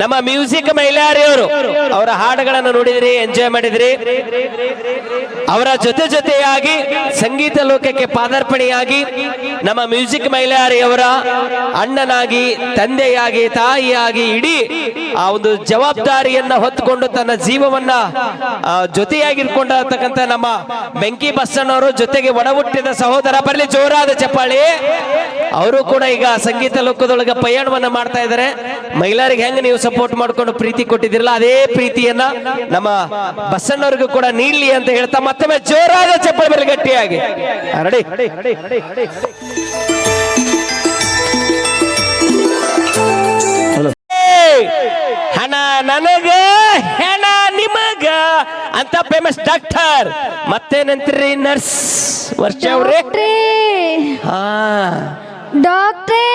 ನಮ್ಮ ಮ್ಯೂಸಿಕ್ ಮೈಲಾರಿ ಅವರು ಹಾಡುಗಳನ್ನು ನೋಡಿದ್ರಿ ಎಂಜಾಯ್ ಮಾಡಿದ್ರಿ. ಅವರ ಜೊತೆ ಜೊತೆಯಾಗಿ ಸಂಗೀತ ಲೋಕಕ್ಕೆ ಪಾದಾರ್ಪಣೆಯಾಗಿ ನಮ್ಮ ಮ್ಯೂಸಿಕ್ ಮೈಲಾರಿ ಅವರ ಅಣ್ಣನಾಗಿ, ತಂದೆಯಾಗಿ, ತಾಯಿಯಾಗಿ ಇಡೀ ಆ ಒಂದು ಜವಾಬ್ದಾರಿಯನ್ನ ಹೊತ್ತುಕೊಂಡು ತನ್ನ ಜೀವವನ್ನ ಜೊತೆಯಾಗಿ ಜೊತೆಯಾಗಿರ್ಕೊಂಡಿರ್ತಕ್ಕಂಥ ನಮ್ಮ ಬೆಂಕಿ ಬಸ್ಸಣ್ಣವರು ಜೊತೆಗೆ ಒಡಹುಟ್ಟಿದ ಸಹೋದರ ಬರಲಿ ಜೋರಾದ ಚಪ್ಪಾಳಿ. ಅವರು ಕೂಡ ಈಗ ಸಂಗೀತ ಲೋಕದೊಳಗೆ ಪಯಣವನ್ನ ಮಾಡ್ತಾ ಇದ್ದಾರೆ. ಮಹಿಳೆಯರಿಗೆ ಹೆಂಗ್ ನೀವು ಸಪೋರ್ಟ್ ಮಾಡ್ಕೊಂಡು ಪ್ರೀತಿ ಕೊಟ್ಟಿದ್ದೀರಲ್ಲ ಅದೇ ಪ್ರೀತಿಯನ್ನ ನಮ್ಮ ಬಸ್ಸಣ್ಣವ್ರಿಗೂ ಕೂಡ ನೀಡ್ಲಿ ಅಂತ ಹೇಳ್ತಾ ಮತ್ತೊಮ್ಮೆ ಜೋರಾದ ಚಪ್ಪಳ ಮೇಲೆ ಗಟ್ಟಿಯಾಗಿ. ರೆಡಿ ಹಣ ನನಗ ಹೆಣ ನಿಮಗ ಅಂತ ಫೇಮಸ್ ಡಾಕ್ಟರ್ ಮತ್ತೇನಂತೀರಿ ನರ್ಸ್ ವರ್ಷ ಅವ್ರೆ? ಹಾ. ಡಾಕ್ಟ್ರೇ!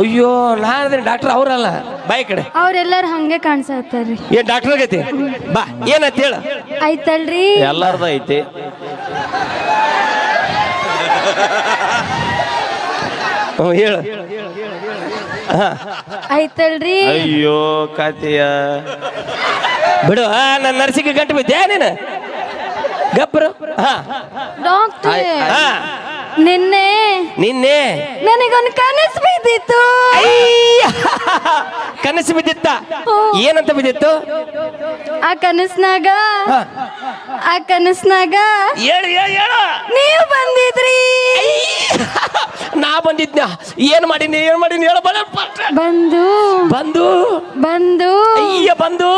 ಅಯ್ಯೋ ನಾನು ಡಾಕ್ಟರ್ ಅವರಲ್ಲ. ಬಾಯಿ ಕಡೆ. ಅವ್ರೆಲ್ಲಾರು ಹಂಗೆ ಕಾಣಿಸತ್ತಾರ್ರಿ ಏನ್ ಡಾಕ್ಟರ್ ಆಗೈತಿ? ಬಾ ಏನಂತ ಹೇಳ. ಆಯ್ತಲ್ರಿ? ಎಲ್ಲಾರ್ದು ಐತಿ. ಹ್ಞೂ ಹೇಳು. ಆಯ್ತಲ್ರಿ? ಅಯ್ಯೋ ಕಾತಿಯ ಬಿಡು ಆ ನನ್ನ ನರ್ಸಿಗೆ ಗಂಟು ಬಿದ್ದೆ ನೀನು? ಗಪ್ಪರು ಹಾ. ಡಾಕ್ಟ್ರೇ! ಹಾ. ನಿನ್ನೆ ನಿನ್ನೆ ನನಗೊಂದು ಕನಸು ಬಿದ್ದಿತ್ತು. ಅಯ್ಯ! ಕನಸು ಬಿದ್ದಿತ್ತ? ಏನಂತ ಬಿದ್ದಿತ್ತು? ಆ ಕನಸ್ನಾಗ ಆ ಕನಸ್ನಾಗ ಹೇಳು ಹೇಳು ಹೇಳು. ನೀವು ಬಂದಿದ್ರಿ. ನಾ ಬಂದಿದ್ನ. ಏನ್ ಮಾಡೀನಿ ಏನ್ ಮಾಡೀನಿ ಹೇಳ ಬಂದು ಬಂದು. ಬಂದು. ಅಯ್ಯ ಬಂದು.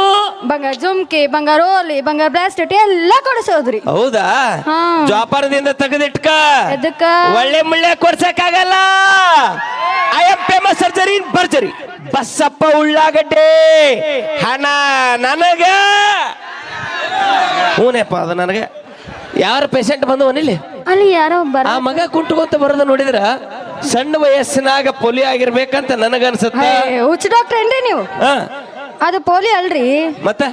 ಬಂಗಾರ ಜುಮ್ಕಿ ಬಂಗಾರ ಓಲಿ ಬಂಗಾರ ಬ್ಲಾಸ್ಟ್ ಎಲ್ಲ ಕೊಡಿಸೋದ್ರಿ. ಹೌದಾ? ಹಾ. ಜ್ವಾಪಾರದಿಂದ ತೆಗೆದಿಟ್ಕ. ಎದಕ್ಕ? ಒಳ್ಳೆ ಮುಳ್ಳೆ ಕೊಡ್ಸಕ್ಕಾಗಲ್ಲ. ಐ ಎಂ ಫೇಮಸ್ ಸರ್ಜರಿ ಬರ್ಜರಿ ಬಸ್ಸಪ್ಪ ಉಳ್ಳಾಗಡ್ಡೆ. ಹಣ ನನಗ. ಹೂನೇಪ್ಪ ಅದು ನನಗೆ. ಯಾರ ಪೇಷಂಟ್ ಬಂದು ಇಲ್ಲಿ? ಅಲ್ಲಿ ಯಾರೋ ಬರ ಆ ಮಗ ಕುಂಟುಕೊಂತ ಬರೋದು ನೋಡಿದ್ರ? ಸಣ್ಣ ವಯಸ್ಸಿನಾಗ ಪೊಲಿ ಆಗಿರ್ಬೇಕಂತ ನನಗನ್ಸುತ್ತೆ? ಹುಚ್ಚ ಡಾಕ್ಟರ್ ಏನ್ರಿ ನೀವು? ಹಾ. ಅದು ಪೋಲಿ ಅಲ್ರಿ. ಮತ್ತೆ?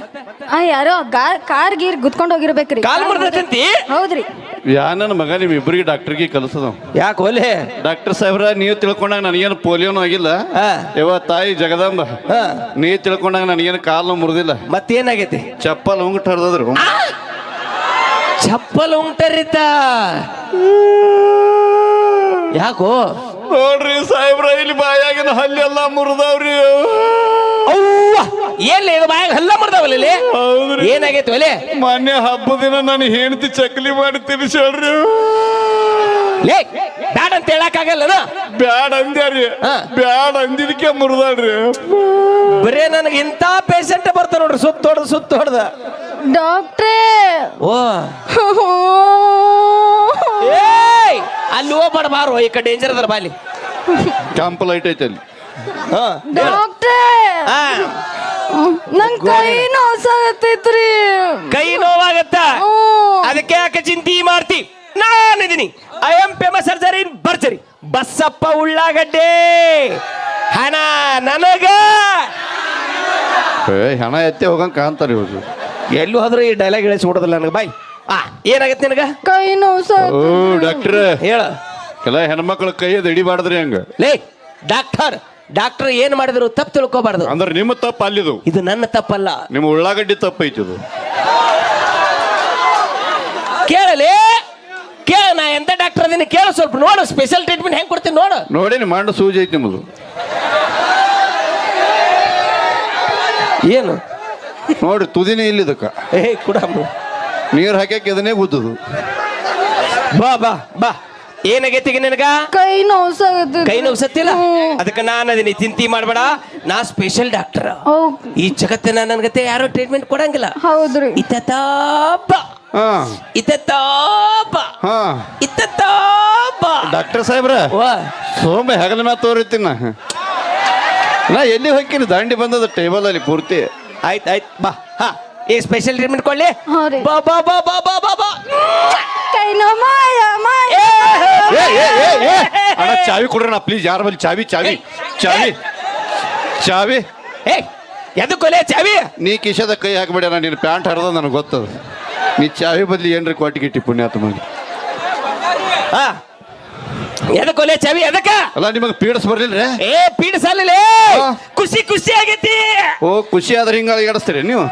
ಆ ಯಾರೋ ಕಾರ್ ಗೀರ್ ಗುದ್ಕೊಂಡ್ ಹೋಗಿರ್ಬೇಕ್ರಿ. ಕಾಲ್ ಮುರ್ದೈತಂತಿ? ಹೌದ್ರಿ. ಯಾ ನನ್ನ ಮಗ ನಿಮ್ ಇಬ್ಬರಿಗೆ ಡಾಕ್ಟರ್ಗೆ ಕಲಿಸದ. ಯಾಕೆ ಒಲೆ ಡಾಕ್ಟರ್ ಸಾಹೇಬ್ರ ನೀವು ತಿಳ್ಕೊಂಡಾಗ ನನಗೇನು ಪೋಲಿಯೋನು ಆಗಿಲ್ಲ. ಹಾ. ಯವ್ವ ತಾಯಿ ಜಗದಂಬ. ಹಾ. ನೀವ್ ತಿಳ್ಕೊಂಡಾಗ ನನಗೇನು ಕಾಲು ಮುರಿದಿಲ್ಲ. ಮತ್ತೇನಾಗೈತಿ? ಚಪ್ಪಲ್ ಉಂಗುಟ್ ಹರಿದ್ರು ಚಪ್ಪಲ್ ಉಂಟರಿತ. ಯಾಕೋ? ನೋಡ್ರಿ ಸಾಹೇಬ್ರ ಇಲ್ಲಿ ಬಾಯಾಗಿನ ಹಲ್ಲೆಲ್ಲ ಮುರಿದವ್ರಿ. ಅವ್ವ ಏನ್ ಇದು ಬಾಯಾಗ ಹಲ್ಲ ಮಾಡ್ದಾವಲ್ಲ ಇಲ್ಲಿ? ಹೌದ್ರಿ. ಏನಾಗೈತಿ ಒಲೆ? ಮೊನ್ನೆ ಹಬ್ಬದ ದಿನ ನಾನು ಹೆಂಡತಿ ಚಕ್ಲಿ ಮಾಡಿ ತಿನ್ಸಳ್ರಿ ಲೇ ಬ್ಯಾಡ ಅಂತ ಹೇಳಕ್ಕಾಗಲ್ಲ ಬ್ಯಾಡ ಅಂದ್ಯಾರಿ. ಹಾ. ಬ್ಯಾಡ ಅಂದಿದ್ದಕ್ಕೆ ಮುರಿದಾಳ್ರಿ. ಬರೇ ನನಗೆ ಇಂಥ ಪೇಷಂಟ್ ಬರ್ತಾರ ನೋಡ್ರಿ ಸುತ್ತ ಹೊಡೆದ ಸುತ್ತ ಹೊಡೆದ. ಡಾಕ್ಟ್ರೇ. ಓ. ಏಯ್ ಅಲ್ಲಿ ಹೋಗ್ಬಾರ್ದು ಬಾರೋ ಈ ಕಡೆ ಡೇಂಜರ್ ಅದರ ಬಾಲಿ. ಕ್ಯಾಂಪ್ ಲೈಟ್ ಐತೆ ಅಲ್ಲಿ. ಹಾ. ಡಾಕ್ಟ್ರೇ! ಹಾ. ನನ್ ಕೈ ನೋಸಾಗತ್ತೈತ್ರಿ ಕೈ ನೋವಾಗತ್ತ. ಅದಕ್ಕೆ ಯಾಕೆ ಚಿಂತಿ ಮಾಡ್ತಿ? ನಾನಿದ್ದೀನಿ. ಐ ಎಂ ಫೇಮಸ್ ಸರ್ಜರಿ ಬರ್ಜರಿ ಬಸ್ಸಪ್ಪ ಉಳ್ಳಾಗಡ್ಡೆ. ಹಣ ನನಗ. ಏ ಹಣ ಎತ್ತಿ ಹೋಗಂಗ್ ಕಾಣ್ತಾರೆ ಇವ್ರು. ಎಲ್ಲೂ ಹೋದ್ರೆ ಈ ಡೈಲಾಗ್ ಹೇಳಿಸಿ ಬಿಡೋದಿಲ್ಲ ನನಗೆ. ಬಾಯ್. ಆ ಏನಾಗತ್ತೆ ನಿನಗ? ಕೈ ನೋಸ ಓ ಡಾಕ್ಟ್ರ್. ಹೇಳ. ಕೆಲ ಹೆಣ್ಮಕ್ಳ ಕೈಯದ್ ಹಿಡಿಬಾರ್ದ್ರಿ ಹಂಗ. ಲೇ ಡಾಕ್ಟರ್. ಡಾಕ್ಟರ್ ಏನ್ ಮಾಡಿದ್ರು ತಪ್ಪು ತಿಳ್ಕೊಬಾರ್ದು. ಅಂದ್ರೆ ನಿಮ್ಮ ತಪ್ಪು ಅಲ್ಲಿದು. ಇದು ನನ್ನ ತಪ್ಪಲ್ಲ. ನಿಮ್ಮ ಉಳ್ಳಾಗಡ್ಡಿ ತಪ್ಪು ಐತಿದು ಕೇಳಲಿ? ಕೇಳ ನಾ ಎಂತ ಡಾಕ್ಟರ್ ಅದನ್ನ ಕೇಳು ಸ್ವಲ್ಪ ನೋಡು ಸ್ಪೆಷಲ್ ಟ್ರೀಟ್ಮೆಂಟ್ ಹೆಂಗ್ ಕೊಡ್ತೀನಿ ನೋಡು. ನೋಡೇನಿ ಮಂಡ ಸೂಜಿ ಐತಿ ನಿಮ್ಮದು. ಏನು? ನೋಡಿ ತುದಿನೇ ಇಲ್ಲ ಇದಕ್ಕ. ಏ ಕೂಡ ನೀರು ಹಾಕ್ಯಾಕ ಇದನ್ನೇ ಗುದ್ದದು. ಬಾ ಬಾ ಬಾ. ಏನಾಗೈತಿ ಈಗ ನಿನಗ? ಕೈ ನೋವು ಕೈ ನೋವು ಸತ್ತಿಲ್ಲ ಅದಕ್ಕೆ ನಾನು ಅದನ್ನ ಚಿಂತಿ ಮಾಡಬೇಡ. ನಾ ಸ್ಪೆಷಲ್ ಡಾಕ್ಟರ್ ಈ ಜಗತ್ತಿನ ನನ್ಗತೆ ಯಾರು ಟ್ರೀಟ್ಮೆಂಟ್ ಕೊಡಂಗಿಲ್ಲ. ಹೌದ್ರಿ ಇತ್ತಾಪ ಹಾ. ಇತ್ತಾಪ ಹಾ. ಇತ್ತಾಪ ಡಾಕ್ಟರ್ ಸಾಹೇಬ್ರ ವಾ. ಸೋಮೆ ಹೆಗಲ ಮ್ಯಾಲ ತೋರಿತೀನಿ ನಾ. ನಾ ಎಲ್ಲಿ ಹೋಗ್ತೀನಿ? ದಾಂಡಿ ಬಂದದ ಟೇಬಲ್ ಅಲ್ಲಿ ಪೂರ್ತಿ. ಆಯ್ತು ಆಯ್ತು. ಬಾ. ಹಾ. ಈ ಸ್ಪೆಷಲ್ ಟ್ರೀಟ್ಮೆಂಟ್ ರೀ. ಬಾ ಬಾ ಬಾ ಬಾ ಬಾ ಬಾ ಬಾ. ಕೈ ನೋ ಮಾಯ ಮಾಯ. ಏ, ಏ, ಏ, ಏ, ಅಣ್ಣ ಚಾವಿ ಕೊಡ್ರಣ ಪ್ಲೀಸ್ ಯಾರ ಬಲ್ಲಿ ಚಾವಿ ಚಾವಿ ಚಾವಿ. ಚಾವಿ. ಏ ಎದಕ್ಕೆ ಕೊಲೆ ಚಾವಿ? ನೀ ಕಿಶದ ಕೈ ಹಾಕ್ಬೇಡ ಅಣ್ಣ ನಿನ್ನ ಪ್ಯಾಂಟ್ ಹರಿದ ನನಗೆ ಗೊತ್ತು ನೀ ಚಾವಿ ಬದ್ಲಿ ಏನ್ರಿ ಕೊಟ್ಟಿ ಗಿಟ್ಟಿ ಪುಣ್ಯಾತ್ಮಗೆ ಹಾ. ಎದಕ್ಕೆ ಕೊಲೆ ಚಾವಿ ಎದಕ್ಕ? ಅಲ್ಲ ನಿಮಗೆ ಪೀಡಸ್ ಬರ್ಲಿಲ್ರಿ? ಏ ಪೀಡಿಸಲ್ಲ ಹಾ. ಖುಷಿ ಖುಷಿ ಆಗೈತಿ. ಓ ಖುಷಿ ಆದ್ರೆ ಹಿಂಗೆ ಎಡಸ್ತೀರಿ ನೀವು?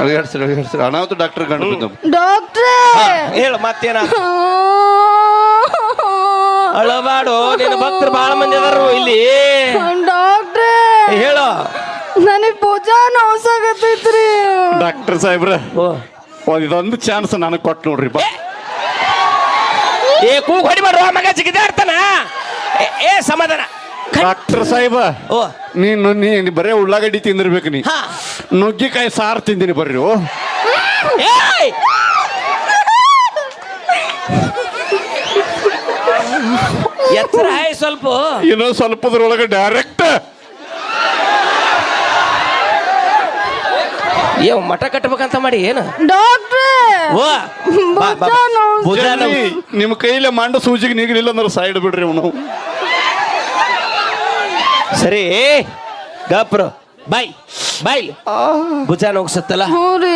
ಅಳಿಗಾಡಿಸ್ತೀರಿ ಅನಾಹುತ ಡಾಕ್ಟರ್ ಬಿದ್ದು ಡಾಕ್ಟ್ರೇ ಹೇಳು ಮತ್ತೇನ ಅಳಬಾಡು ನಿನ್ನ ಭಕ್ತರು ಬಹಳ ಮಂದಿ ಅದಾರು ಇಲ್ಲಿ. ಡಾಕ್ಟ್ರೇ ಹೇಳು. ನನಗೆ ಪೂಜಾ ನೋಸಾಗತ್ತೈತ್ರಿ ಡಾಕ್ಟರ್ ಸಾಹೇಬ್ರ ಓ. ಇದೊಂದು ಚಾನ್ಸ್ ನನಗೆ ಕೊಟ್ಟು ನೋಡ್ರಿ ಬಾ. ಏ ಕೂಗ್ ಹೊಡಿಬಾರ್ದು ಮಗ ಜಿಗಿದಾಡ್ತಾನ? ಏ- ಏ ಸಮಾಧಾನ. ಡಾಕ್ಟರ್ ಸಾಹೇಬ ಓ. ನೀನು ನೀ ನೀ ಬರೇ ಉಳ್ಳಾಗಡ್ಡಿ ತಿಂದಿರ್ಬೇಕು ನೀ. ಹಾ. ನುಗ್ಗಿಕಾಯಿ ಸಾರು ತಿಂದಿನಿ ಬರ್ರಿ ಓ. ಏಯ್! ಎತ್ತರ ಹಾಯ್ ಸ್ವಲ್ಪ. ಇನ್ನೊಂದು ಸ್ವಲ್ಪದ್ರೊಳಗೆ ಡೈರೆಕ್ಟ್ ಏ ಮಠ ಕಟ್ಟಬೇಕಂತ ಮಾಡಿ ಏನು? ಡಾಕ್ಟ್ರೇ! ಓ ಬಾ, ಬಾ, ಬಾ. ಭುಜ ನೋವು. ನಿಮ್ಮ ಕೈಲೇ ಮಂಡ ಸೂಜಿಗೆ ನೀಗಿಲಿಲ್ಲ ಅಂದ್ರೆ ಸೈಡ್ ಬಿಡ್ರಿ ಅವನು. ಸರಿ ಗಪ್ರು ಬಾಯ್ ಬಾಯ್. ಭುಜ ಹೋಗ್ಸತ್ತಲ್ಲ? ಹ್ಞೂ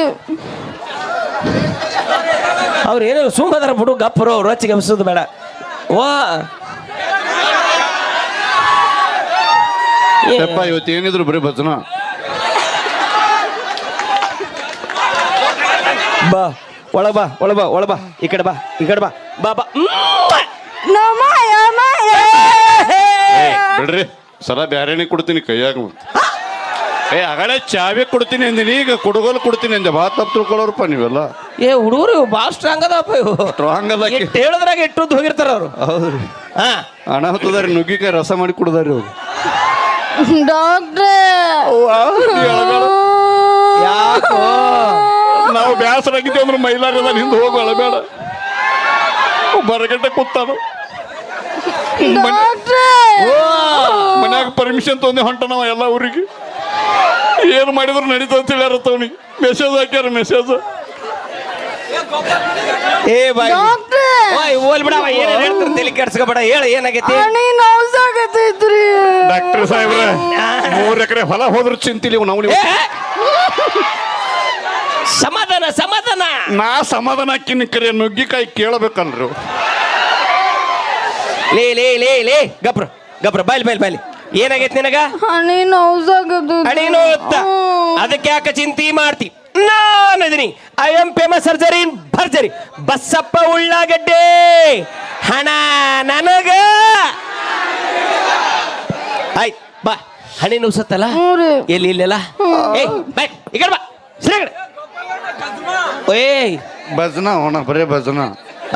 ಅವ್ರು ಏನೋ ಸುಮ್ಮದರ ಬಿಡು ಗಪ್ಪರು ಅವ್ರು ರೊಚ್ಚಿಗೆ ಎಬ್ಸೋದು ಬೇಡ. ವಾ ಯಪ್ಪ ಇವತ್ತು ಏನಿದ್ರು ಬರೀ ಭಜನ? ಬಾ ಒಳ ಬಾ ಒಳ ಬಾ ಒಳ ಬಾ ಈ ಕಡೆ ಬಾ ಈ ಕಡೆ ಬಾ ಬಾ ಬಾ. ಬಿಡ್ರಿ. ಸಲ ಬ್ಯಾರೇನೆ ಕೊಡ್ತೀನಿ ಕೈಯಾಗ ಏ ಆಗಲೇ ಚಾವೆ ಕೊಡ್ತೀನಿ ಅಂದಿನಿ ಈಗ ಕುಡುಗೋಲು ಕೊಡ್ತೀನಿ ಅಂದೆ. ಬಾ ತಪ್ಪು ತಿಳ್ಕೊಳ್ಳೋರಪ್ಪ ನೀವೆಲ್ಲ. ಏ ಹುಡುಗರು ಭಾಳ ಸ್ಟ್ರಾಂಗ್ ಅದಪ್ಪ ಇವು ಸ್ಟ್ರಾಂಗ್ ಅಲ್ಲ ಆಕಿ. ಇಟ್ಟು ಹೇಳದ್ರಾಗ ಇಟ್ಟುದ್ದು ಹೋಗಿರ್ತಾರ ಅವರು. ಹೌದ್ರಿ. ಹಾ. ಹಣ ಹೊತ್ತದಾರಿ ನುಗ್ಗಿಕಾಯಿ ರಸ ಮಾಡಿ ಕುಡ್ದಾರಿ ಅವ್ರು ಡಾಕ್ಟ್ರೇ. ಯಾಕೋ? ನಾವು ಬ್ಯಾಸರ ಆಗಿದ್ದೀವಿ ಅಂದ್ರೆ ಮೈಲಾರದ ಹಿಂದೆ ಹೋಗಿ ಅಳಬೇಡ ಬರಗಟ್ಟೆ ಕೂತಾನು. ಡಾಕ್ಟ್ರೇ. ಮನ್ಯಾಗ ಪರ್ಮಿಷನ್ ತೊಂದೆ ಹೊಂಟ ನಾವ ಎಲ್ಲ ಊರಿಗೆ. ಏನು ಮಾಡಿದ್ರು ನಡೀತದ ಅಂತ ಹೇಳ್ಯಾರ ತವನಿಗೆ ಮೆಸೇಜ್ ಹಾಕ್ಯಾರ ಮೆಸೇಜ್ ಏ ಬಾಯ್. ಡಾಕ್ಟ್ರೇ ಓಯ್ ಹೋಲ್ ಬಿಡವ ಏನೇನು ಹೇಳ್ತಾರೆ ತಲೆ ಕೆಡ್ಸ್ಕೊಬೇಡ ಹೇಳು ಏನಾಗೈತಿ? ಡಾಕ್ಟರ್ ಸಾಹೇಬ್ರ ಮೂರ್ ಎಕರೆ ಹೊಲ ಹೋದ್ರು ಚಿಂತಿಲಿ ನಾವು ಏ! ಸಮಾಧಾನ ಸಮಾಧಾನ! ನಾ ಸಮಾಧಾನ ಹಾಕಿನ ಕರೆ ನುಗ್ಗಿಕಾಯಿ ಕೇಳಬೇಕಲ್ರಿ. ಲೇ ಲೇ ಲೇ ಲೇ. ಗಬ್ರ ಗಬ್ರ ಬಾಯ್ಲಿ ಬಾಯ್ಲಿ ಬಾಯ್ಲಿ. ಏನಾಗೈತಿ ನಿನಗ? ಹಣಿ ನೋಸಾಗತ್ತೈತ್ರಿ ಅಡಿನೋ ನೋವುತ್ತ ಅದಕ್ಕೆ ಯಾಕೆ ಚಿಂತೆ ಮಾಡ್ತಿ? ನಾನು ಇದೀನಿ. I M famous surgery in ಭರ್ಜರಿ. ಬಸ್ಸಪ್ಪ ಉಳ್ಳಾಗಡ್ಡೆ. ಹಣ ನನಗ. ಆಯ್ತು ಬಾ. ಹಣೆ ರೀ. ಎಲ್ಲಿ ಇಲ್ಲೆಲ್ಲ? ಏಯ್ ಬಾಯ್ ಈ ಕಡೆ ಬಾ. ಸರಿ ಕಡೆ. ಏಯ್ ಭಜನ ಹೋಣ ಬರೇ ಭಜನ.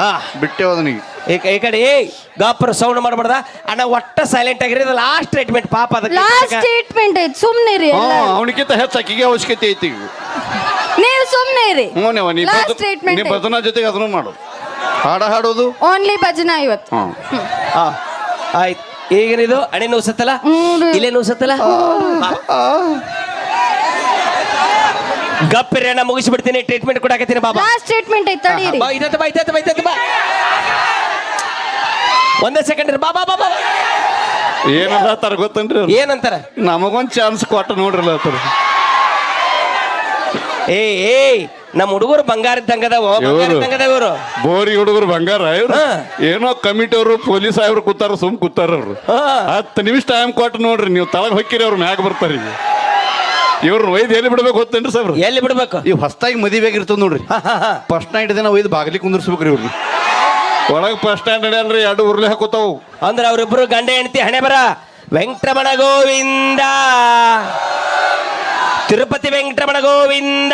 ಹಾ. ಬಿಟ್ಟೆ ಹೋದ ಕ- ಈ ಕಡೆ ಏ ಗಾಪರ್ ಸೌಂಡ್ ಮಾಡಬಾರ್ದ? ಅಣ್ಣ ಒಟ್ಟ ಸೈಲೆಂಟ್ ಆಗಿರಿ ಲಾಸ್ಟ್ ಟ್ರೀಟ್ಮೆಂಟ್ ಪಾಪ ಲಾಸ್ಟ್ ಅದಕ್ಕೆ ಟ್ರೀಟ್ಮೆಂಟ್ ಐತಿ ಸುಮ್ನೆ ರೀ ಅವನಿಗಿಂತ ಹೆಚ್ಚು ಅಕ್ಕಿಗೆ ಅವಶ್ಯಕತೆ ಐತಿ ಈಗ. ನೀವು ಸುಮ್ಮನೆ ರೀ ಹ್ಞೂ ನೀವು ನೀ Last ಭಜ- treatment ನೀ ಐತಿ. ಭಜನ ಜೊತೆಗೆ ಅದನ್ನು ಮಾಡು. ಹಾಡ ಹಾಡೋದು? ಓನ್ಲಿ ಭಜನಾ ಇವತ್ತು. ಹ್ಞೂ ಹಾ ಆಯ್ತು. ಈಗೇನಿದು ಅಣೆ ನೋಸತ್ತಲ್ಲ ಹ್ಮ್ ರೀ. ಇಲ್ಲೇ ನೋಸತ್ತಲ್ಲ ಗಪ್ಪಿರಿ ಅಣ್ಣ ಮುಗಿಸ್ಬಿಡ್ತೀನಿ ಟ್ರೀಟ್ಮೆಂಟ್ ಕೊಡಾಕತ್ತೀನಿ ಬಾಬಾ. ಲಾಸ್ಟ್ ಟ್ರೀಟ್ಮೆಂಟ್ ಐತಿ ತಡೀರಿ. ಬಾ ಇದತ್ತ ಬಾ ಇದತ್ತ ಬಾ ಇದತ್ತ ಬಾ. ಒಂದೇ ಸೆಕೆಂಡ್ ಬಾ ಬಾ ಬಾ ಬಾ ಏನಲ್ಲ ತರ ಗೊತ್ತನ್ರಿ ಅವ್ರು? ಏನಂತಾರ ನಮಗೊಂದು ಚಾನ್ಸ್ ಕೊಟ್ಟ ನೋಡ್ರಲ್ಲ ಏ ಏ ನಮ್ಮ ಹುಡುಗರು ಬಂಗಾರ ಇವ್ರು? ಇದ್ದಂಗದವ ಇವರು ಬೋರಿ ಹುಡುಗರು ಬಂಗಾರ ಇವ್ರು ಹಾ. ಏನೋ ಕಮಿಟಿ ಅವರು ಪೊಲೀಸ್ ಆಯ್ರು ಕೂತಾರ ಸುಮ್ ಕೂತಾರ ಅವ್ರು ಹಾ. ಹತ್ತು ನಿಮಿಷ ಟೈಮ್ ಕೊಟ್ಟು ನೋಡ್ರಿ ನೀವು ತಳಗ್ ಹೊಕ್ಕಿರಿ ಅವ್ರು ಮ್ಯಾಗ ಬರ್ತಾರ ಈಗ ಇವ್ರನ್ನ ಒಯ್ದು ಎಲ್ಲಿ ಬಿಡ್ಬೇಕು ಗೊತ್ತೇನ್ರಿ ಸಾಬ್ರು ಎಲ್ಲಿ ಬಿಡ್ಬೇಕು ಈ ಹೊಸ್ತಾಗಿ ಮದುವೆ ಆಗಿರ್ತದ ನೋಡ್ರಿ. ಫಸ್ಟ್ ನೈಟ್ ದಿನ ಒಯ್ದು ಬಾಗಿಲಿ ಕುಂದಿರ್ಸ್ಬೇಕ್ರಿ ಇವ್ರು ಒಳಗೆ ಫಸ್ಟ್ ಸ್ಟ್ಯಾಂಡರ್ಡ್ ಅಲ್ರಿ ಎರಡು ಉರ್ಲಿ ಹಾಕೋತಾವು ಅಂದ್ರೆ ಅವರಿಬ್ರು ಗಂಡ ಹೆಂಡತಿ ಹಣೆ ಬರ. ವೆಂಕಟರಮಣ ಗೋವಿಂದ. ತಿರುಪತಿ ವೆಂಕಟರಮಣ ಗೋವಿಂದ.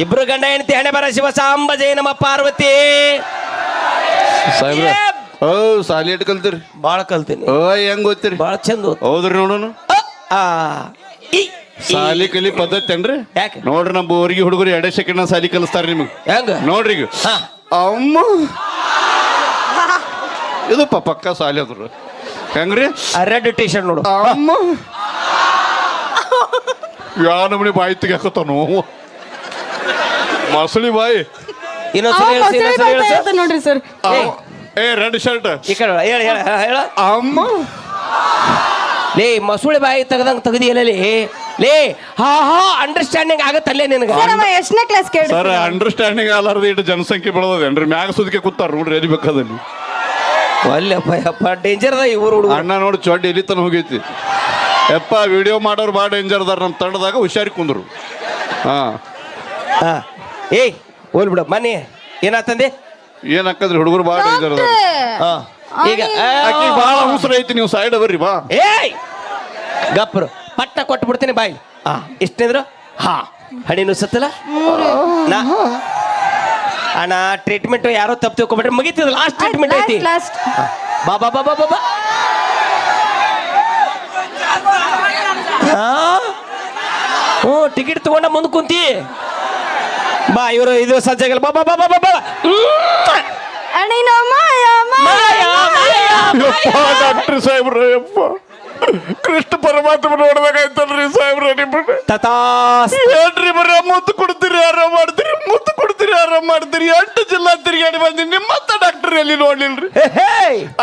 ಇಬ್ರು ಗಂಡ ಹೆಂಡತಿ ಹಣೆ ಬರ. ಶಿವ ಸಾಂಬ ಜೈನಮ್ಮ ಪಾರ್ವತಿ. ಸಾಹೇಬ್ರ ಓ ಸಾಲಿ ಇಟ್ ಕಲ್ತೀರಿ? ಬಾಳ ಕಲ್ತೀನಿ. ಓ ಹೆಂಗ್ ಗೊತ್ತೀರಿ ಬಾಳ ಚಂದ ಓದ್. ಹೌದ್ರಿ ನೋಡೋಣ ಅ, ಆ, ಇ, ಈ. ಸಾಲಿ ಕಲಿ ಪದ್ಧತಿ ಏನ್ರಿ? ಯಾಕೆ? ನೋಡ್ರಿ ನಮ್ಮ ಊರಿಗೆ ಹುಡುಗರು ಎರಡೇ ಸೆಕೆಂಡ್ ಸಾಲಿ ಕಲಿಸ್ತಾರ ನಿಮಗೆ. ಹೆಂಗ? ನೋಡ್ರಿ ಈಗ. ಹಾ. ಅಮ್ಮ. ಇದು ಪ- ಪಕ್ಕ ಸಾಲಿ ಅದ್ರು. ಹೆಂಗ್ರಿ? ರೆಡ್ ಟಿ ಶರ್ಟ್ ನೋಡು. ಅಮ್ಮ. ಯಾ ನಮನಿ ಬಾಯಿ ತೆಗಿಯಾಕತ್ತಾನು? ಮಸಳಿ ಬಾಯಿ. ಇನ್ನೊಂದ್ಸಲ. ನೋಡ್ರಿ ಸರ್. ಏಯ್, ಏ ರೆಡ್ ಶರ್ಟ್. ಈ ಕಡೆ ಹೇಳ ಹೇಳ ಹೇಳ ಅಮ್ಮ. ಲೇ ಮಸೂಳೆ ಬಾಯಿ ತೆಗ್ದಿ ತೆಗ್ದಿಯಲ್ಲ ಲೇ ಲೇ ಹಾ ಹಾ ಅಂಡರ್ಸ್ಟ್ಯಾಂಡಿಂಗ್ ಆಗತ್ತಲ್ಲೇ ನಿನಗ ಸರ್ ಅವ ಎಷ್ಟನೇ ಕ್ಲಾಸ್ ಕೇಳಿ ಸರ್ ಅಂಡರ್ಸ್ಟ್ಯಾಂಡಿಂಗ್ ಆಲಾರ್ದ ಇಟ್ಟು ಜನಸಂಖ್ಯೆ ಬೆಳೆದೇನ್ರಿ ಮ್ಯಾಗ ಸುದಕ್ಕೆ ಕೂತಾರ ನೋಡ್ರಿ ಎಲ್ಲಿ ಬೇಕಾದಲ್ಲಿ ಅಲ್ಲಪ್ಪ ಯಪ್ಪ ಡೇಂಜರ್ ಅದ ಇವ್ರು ಹುಡುಗ ಅಣ್ಣ ನೋಡಿ ಚೊಡ್ಡ ಎಲ್ಲಿ ತನ ಹೋಗೈತಿ ಯಪ್ಪ ವಿಡಿಯೋ ಮಾಡೋರು ಭಾಳ ಡೇಂಜರ್ ಅದಾರ ನಮ್ಮ ತಂಡದಾಗ ಹುಷಾರಿ ಕುಂದ್ರು ಹಾ ಹಾ ಏಯ್ ಹೋಲ್ ಬಿಡು ಮನೆ ಏನಾತಂದೆ ಏನ್ ಹಾಕದ್ರಿ ಹುಡುಗರು ಭಾಳ ಡೇಂಜರ್ ಅದಾರ ಹಾ ಈಗ ಆ, ಆಕಿ ಭಾಳ ಅವಸರ ಐತಿ ನೀವು ಸೈಡ್ ಬರ್ರಿ ಬಾ ಏಯ್ ಗಪ್ರು ಪಟ್ಟ ಕೊಟ್ಟು ಬಿಡ್ತೀನಿ ಬಾಯಿ. ಹಾ ಇಷ್ಟಿದ್ರು ಹಾ. ಹಣಿ ನುಸತ್ತಲ್ಲ? ನಾ ಅಣ್ಣ ಟ್ರೀಟ್ಮೆಂಟ್ ಯಾರೋ ತಪ್ಪು ತಿಳ್ಕೊಬಿಟ್ರೆ ಮುಗಿತದ ಲಾಸ್ಟ್ ಟ್ರೀಟ್ಮೆಂಟ್ ಐತಿ. ಲಾಸ್ಟ್ ಬಾ ಬಾ ಬಾ ಬಾ ಬಾ ಬಾ. ಹಾ? ಹ್ಞೂ ಟಿಕೆಟ್ ತಗೊಂಡ ಮುಂದೆ ಕುಂತಿ. ಬಾ ಇವರು ಇದು ಸಜ್ಜಾಗಲ್ಲ ಬಾ ಬಾ ಬಾ ಬಾ ಬಾ ಬಾ. ಡಾಕ್ಟರ್ ಸಾಹೇಬ್ರ ಯಪ್ಪ. ಕೃಷ್ಣ ಪರಮಾತ್ಮ ನೋಡ್ಬೇಕಾಯ್ತಲ್ರಿ ಸಾಹೇಬ್ರ ತಥಾಸ್ ಹೇಳ್ರಿ ಬರೀ ಮುತ್ತು ಕೊಡ್ತೀರಿ ಆರಾಮ್ ಮಾಡ್ತೀರಿ ಮುತ್ತು ಕೊಡ್ತೀರಿ ಆರಾಮ್ ಮಾಡ್ತೀರಿ ಎಂಟು ಜಿಲ್ಲಾ ತಿರುಗಾಡಿ ಬಂದಿ ನಿಮ್ಮತ್ತ ಡಾಕ್ಟರ್ ಎಲ್ಲಿ ನೋಡ್ಲಿಲ್ರಿ.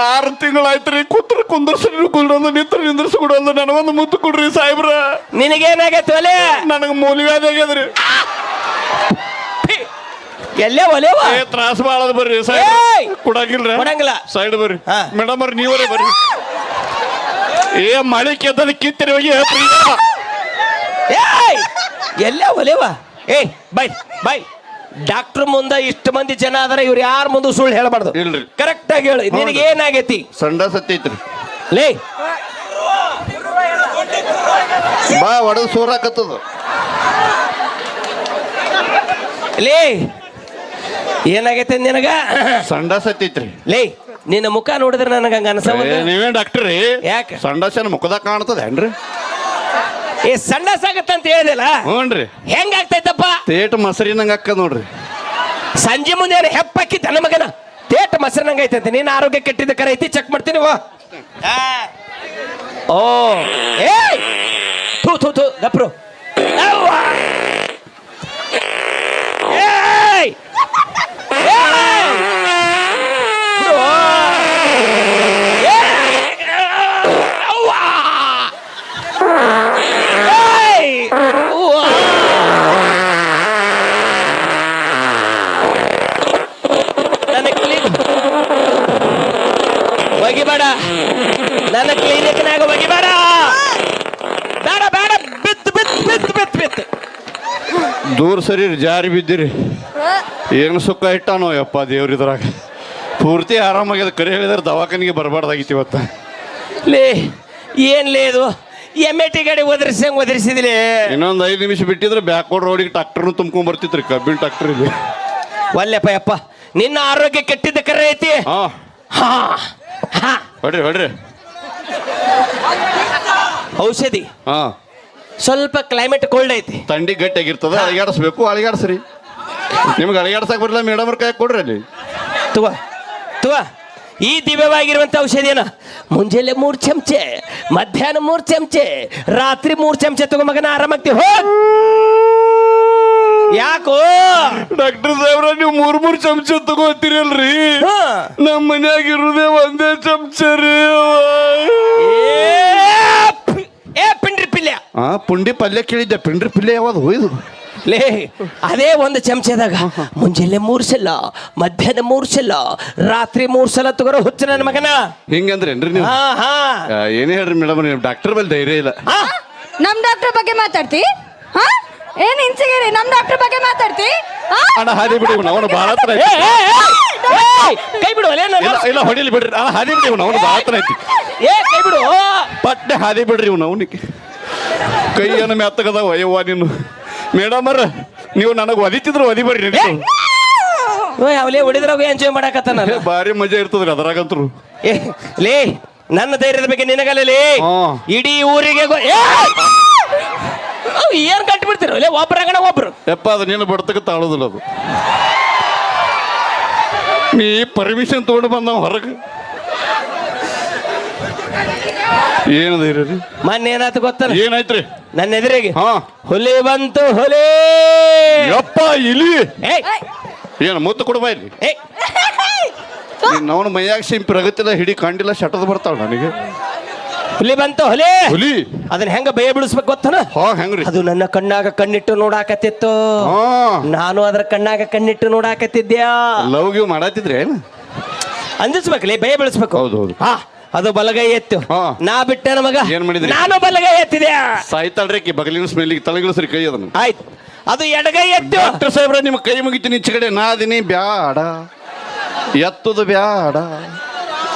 ಆರು ತಿಂಗಳಾಯ್ತ್ರಿ ಕುತ್ರ ಕುಂದರ್ಸಿ ಕುಂದ್ರೊಂದು ನಿಂತ್ರ ನಿಂದ್ರಸ್ ಕೊಡೊಂದು ನನಗೊಂದು ಮುತ್ತು ಕೊಡ್ರಿ ಸಾಹೇಬ್ರ. ನಿನಗೇನಾಗೈತೆ ಒಲೆ? ನನಗೆ ಮೂಲಿವ್ಯಾಧಿ ಆಗ್ಯದ್ರಿ. ಎಲ್ಲೇ ಒಲೆವ ತ್ರಾಸ ಬಾಳದ ಬರ್ರಿ ಏಯ್! ಸಾಹೇಬ್ ಕೊಡಂಗಿಲ್ರಿ. ಕೊಡಂಗಿಲ್ಲ. ಸೈಡ್ ಬರ್ರಿ. ಮೇಡಮ್ ಅವ್ರಿ ನೀವರೇ ಬರ್ರಿ. ಏ ಮಳೆ ಕೆದ್ದದ ಕಿತ್ತರಿ ಹೋಗಿ ಏಯ್ ಎಲ್ಲ ಒಲೆವ. ಏಯ್ ಬೈ ಬೈ. ಡಾಕ್ಟರ್ ಮುಂದೆ ಇಷ್ಟು ಮಂದಿ ಜನ ಆದ್ರೆ ಇವ್ರು ಯಾರ ಮುಂದೆ ಸುಳ್ಳು ಹೇಳಬಾರ್ದು. ಇಲ್ರಿ. ಕರೆಕ್ಟ್ ಆಗಿ ಹೇಳಿ. ನಿನಗೆ ಏನಾಗೈತಿ? ಸಂಡ ಸತ್ತೈತ್ರಿ ಲೇ. ಬಾ ಒಡದ್ ಸೋರಾಕತ್ತದ ಲೇ. ಏನಾಗೈತೆ ನಿನಗ? ಸಂಡ ಸತ್ತೈತ್ರಿ ಲೇ. ನಿನ್ನ ಮುಖ ನೋಡಿದ್ರೆ ನನಗೆ ಹಂಗ ಅನ್ಸ ನೀವೇ ಡಾಕ್ಟರ್ ರೀ? ಯಾಕೆ? ಸಂಡಾಸನ ಮುಖದಾಗ ಕಾಣ್ತದೇನ್ರಿ ಏ ಸಣ್ಣ ಸಾಗತ್ತಂತ ಹೇಳಿದಿಲ್ಲ ಹ್ಞೂನ್ರಿ ಹೆಂಗಾಗ್ತೈತಪ್ಪ ತೇಟ್ ಮಸರಿನಂಗ ಅಕ್ಕ ನೋಡ್ರಿ. ಸಂಜೆ ಮುಂದೆ ಏನು ಹೆಪ್ಪಕ್ಕಿ ತನ್ನ ಮಗನ? ತೇಟ್ ಮೊಸರಿನಂಗ ಐತಂತೆ. ನೀನು ಆರೋಗ್ಯ ಕೆಟ್ಟಿದ್ದ ಕರೆ ಐತಿ ಚೆಕ್ ಮಾಡ್ತೀನಿ ವಾ ಓ. ಏ ಥೂ ಥೂ ಥೂ ಗಪ್ರು. ಅವ್ವ. ಏಯ್! ಏಯ್! ಬಿಡು. ಏಯ್! ಅವ್ವ. ಏಯ್! ಅವ್ವ. ನನ್ನ ಕ್ಲಿನಿಕ್ ಒಗಿಬೇಡ ನನ್ನ ಕ್ಲಿನಿಕ್ನಾಗ ಒಗಿಬೇಡ ಬೇಡ ಬೇಡ ಬಿತ್ತು ಬಿತ್ತು ಬಿತ್ತು ಬಿತ್ತು ಬಿತ್ತು ದೂರ ಸರಿ ಜಾರಿ ಬಿದ್ದಿರಿ. ಏನು ಸುಖ ಇಟ್ಟಾನೋ ಯಪ್ಪ ದೇವ್ರ ಇದ್ರಾಗ. ಪೂರ್ತಿ ಆರಾಮಾಗ್ಯದ ಕರೆ ಹೇಳಿದ್ರೆ ದವಾಖಾನಿಗೆ ಬರಬಾರ್ದಾಗಿತ್ತು ಇವತ್ತು. ಲೇ ಏನ್ ಲೇ ಇದು? ಎಂ ಎ ಟಿ ಗಾಡಿ ಒದರಿಸಿ ಹೆಂಗೆ ಒದರಿಸಿದಿಲೇ ಇನ್ನೊಂದು ಐದು ನಿಮಿಷ ಬಿಟ್ಟಿದ್ರೆ ಬ್ಯಾಕ್ವರ್ಡ್ ರೋಡಿಗೆ ಟ್ರಾಕ್ಟರ್ನು ತುಂಬ್ಕೊಂಡ್ ಬರ್ತಿತ್ರಿ ಕಬ್ಬಿನ ಟ್ರಾಕ್ಟರ್ ಇಲ್ಲಿ. ಒಲ್ಲೆಪ್ಪ ಯಪ್ಪ ನಿನ್ನ ಆರೋಗ್ಯ ಕೆಟ್ಟಿದ್ದ ಕರೆ ಐತಿ? ಹಾ ಹಾ. ಹಾ. ಹೊಡ್ರಿ ಹೊಡ್ರಿ. ಔಷಧಿ. ಹಾ. ಸ್ವಲ್ಪ ಕ್ಲೈಮೇಟ್ ಕೋಲ್ಡ್ ಐತಿ. ತಂಡಿ ಗಟ್ಟಿಯಾಗಿರ್ತದ ಅಳಿಗಾಡಿಸ್ಬೇಕು ಅಳಿಗಾಡ್ಸ್ರಿ. ನಿಮ್ಗೆ ಅಳಿಗಾಡ್ಸಕ್ ಬರಲ್ಲ ಮೇಡಮ್ ಅವ್ರ ಕೈ ಕೊಡ್ರಿ ಅಲ್ಲಿ. ತುವ ತುವ ಈ ದಿವ್ಯವಾಗಿರುವಂತ ಔಷಧಿಯನ ಮುಂಜಾನೆ ಮೂರು ಚಮಚೆ ಮಧ್ಯಾಹ್ನ ಮೂರು ಚಮಚೆ ರಾತ್ರಿ ಮೂರು ಚಮಚೆ ತಗೋ ಮಗನ ಆರಾಮಾಗ್ತಿ ಹೋ! ಯಾಕೋ? ಡಾಕ್ಟರ್ ಸಾಹೇಬ್ರ ನೀವು ಮೂರ್ ಮೂರ್ ಚಮಚ ತಗೋತೀರಲ್ರಿ? ಹಾ. ನಮ್ಮ ಮನ್ಯಾಗ ಇರುದೇ ಒಂದೇ ಚಮಚ ರೀ ಏ ಪಿ- ಏ ಪಿಂಡ್ರಿ ಪಿಲ್ಯ ಆ ಪುಂಡಿ ಪಲ್ಯ ಕೇಳಿದ್ದೆ. ಪಿಂಡ್ರಿ ಪಲ್ಯ ಯಾವ್ದು? ಹೋಯ್ದು. ಲೇ ಅದೇ ಒಂದು ಚಮಚದಾಗ ಮುಂಜಾನೆ ಮೂರು ಸಲ ಮಧ್ಯಾಹ್ನ ಮೂರು ಸಲ ರಾತ್ರಿ ಮೂರ್ಸಲ ಸಲ ತಗೋರೋ ಹುಚ್ಚ ನನ್ನ ಮಗನ. ಹಿಂಗಂದ್ರೇನ್ರಿ ನೀವು? ಹಾ ಹಾ. ಆ, ಏನೇ ಹೇಳ್ರಿ ಮೇಡಮ್ ನೀವು ಡಾಕ್ಟರ್ ಬಲ್ಲಿ ಧೈರ್ಯ ಇಲ್ಲ. ಹಾ ನಮ್ ಡಾಕ್ಟರ್ ಬಗ್ಗೆ ಮಾತಾಡ್ತಿ? ಹಾ ಏನ್ ಇನ್ಸಿಗೇರಿ ನಮ್ ಡಾಕ್ಟರ್ ಬಗ್ಗೆ ಮಾತಾಡ್ತಿ? ಹಾ? ಅಣ್ಣ ಹಾದಿ ಬಿಡಿ ಅವನು ಬಹಳ ಹತ್ರ ಏ, ಐತಿ. ಏ, ಏ, ಏ, ಕೈ ಬಿಡು ಅಲ್ಲೇ ಇಲ್ಲ ಇಲ್ಲ ಹೊಡಿಲಿ ಬಿಡ್ರಿ. ಅಣ್ಣ ಹಾದಿ ಬಿಡಿ ಅವನು ಬಹಳ ಹತ್ರ ಐತಿ. ಏ ಕೈ ಬಿಡು. ಪಟ್ಟೆ ಹಾದಿ ಬಿಡ್ರಿ ಇವ್ನು ಅವನಿಗೆ. ಕೈಯನ್ನು ಮೆತ್ತಗದ ಅಯ್ಯವ್ವ ನೀನು. ಮೇಡಮ್ ಅವ್ರ ನೀವು ನನಗೆ ಒದಿತಿದ್ರು ಒದಿ ಬರ್ರಿ ನೀವು. ಅವಲೇ ಹೊಡಿದ್ರಾಗ ಎಂಜಾಯ್ ಮಾಡಾಕತ್ತಾನ ಏ, ಭಾರಿ ಮಜಾ ಇರ್ತದ್ರಿ ಅದ್ರಾಗಂತ್ರು. ಏ ಲೇ ನನ್ನ ಧೈರ್ಯದ ಬಗ್ಗೆ ನಿನಗಲ್ಲ ಲೇ. ಹಾ. ಇಡೀ ಊರಿಗೆ ಗೊ- ಏ! ಅವ್ ಏನ್ ಕಟ್ಟಿ ಬಿಡ್ತಿರೋ ಲೇ ಒಬ್ರಾಗಣ ಒಬ್ರು. ಯಪ್ಪ ಅದು ನೀನು ಬಡ್ತಕ್ಕ ತಾಳೋದಿಲ್ಲ ಅದು. ನೀ ಪರ್ಮಿಷನ್ ತಗೊಂಡು ಬಂದ ಹೊರಗೆ. ಏನದ ರೀ ಮೊನ್ನೆ ಏನಾಯ್ತು ಗೊತ್ತಲ್ಲ? ಏನಾಯ್ತ್ರಿ? ನನ್ನ ಎದುರಿಗೆ. ಹಾ. ಹುಲಿ ಬಂತು ಹುಲಿ! ಯಪ್ಪ ಇಲಿ! ಏಯ್! ಏನು ಮುತ್ತು ಕೊಡ್ಬಾ ಇಲ್ಲಿ. ಏಯ್! ಅವನ ಮೈಯಾಗ ಸಿಂಪಿ ಪ್ರಗತಿಲ್ಲ ಹಿಡಿ ಕಂಡಿಲ್ಲ ಶಟದ ಬರ್ತಾವ ನನಗೆ. ಹುಲಿ ಬಂತು ಹುಲಿ! ಹುಲಿ! ಅದನ್ನ ಹೆಂಗ ಭಯ ಬಿಡಿಸ್ಬೇಕು ಗೊತ್ತನ? ಹಾ ಹೆಂಗ್ರಿ? ಅದು ನನ್ನ ಕಣ್ಣಾಗ ಕಣ್ಣಿಟ್ಟು ನೋಡಾಕತ್ತಿತ್ತು. ಹಾ. ನಾನು ಅದ್ರ ಕಣ್ಣಾಗ ಕಣ್ಣಿಟ್ಟು ನೋಡಾಕತ್ತಿದ್ಯಾ? ಲವ್ ಗಿವ್ ಮಾಡಾತಿದ್ರೆ ಏನು ಲೇ ಭಯ ಬೆಳೆಸ್ಬೇಕು ಹೌದು, ಹೌದು. ಹಾ. ಅದು ಬಲಗೈ ಎತ್ತು. ಹಾ. ನಾ ಬಿಟ್ಟೆ ನಮಗ ಏನ್ ಮಾಡಿದ್ರಿ? ನಾನು ಬಲಗೈ ಎತ್ತಿದೆ. ಸಾಯ್ತಾಳ್ರಿ ಬಗಲಿನ ಸ್ಮೆಲ್ಲಿಗೆ ತಲೆಗಿಳಿಸ್ರಿ ಕೈ ಅದನ್ನ. ಆಯ್ತು. ಅದು ಎಡಗೈ ಎತ್ತು. ಡಾಕ್ಟರ್ ಸಾಹೇಬ್ರ ನಿಮ್ಮ ಕೈ ಮುಗಿತೀನಿ ಈಚೆ ಕಡೆ. ನಾದಿನಿ ಬ್ಯಾಡ. ಎತ್ತದು ಬ್ಯಾಡ.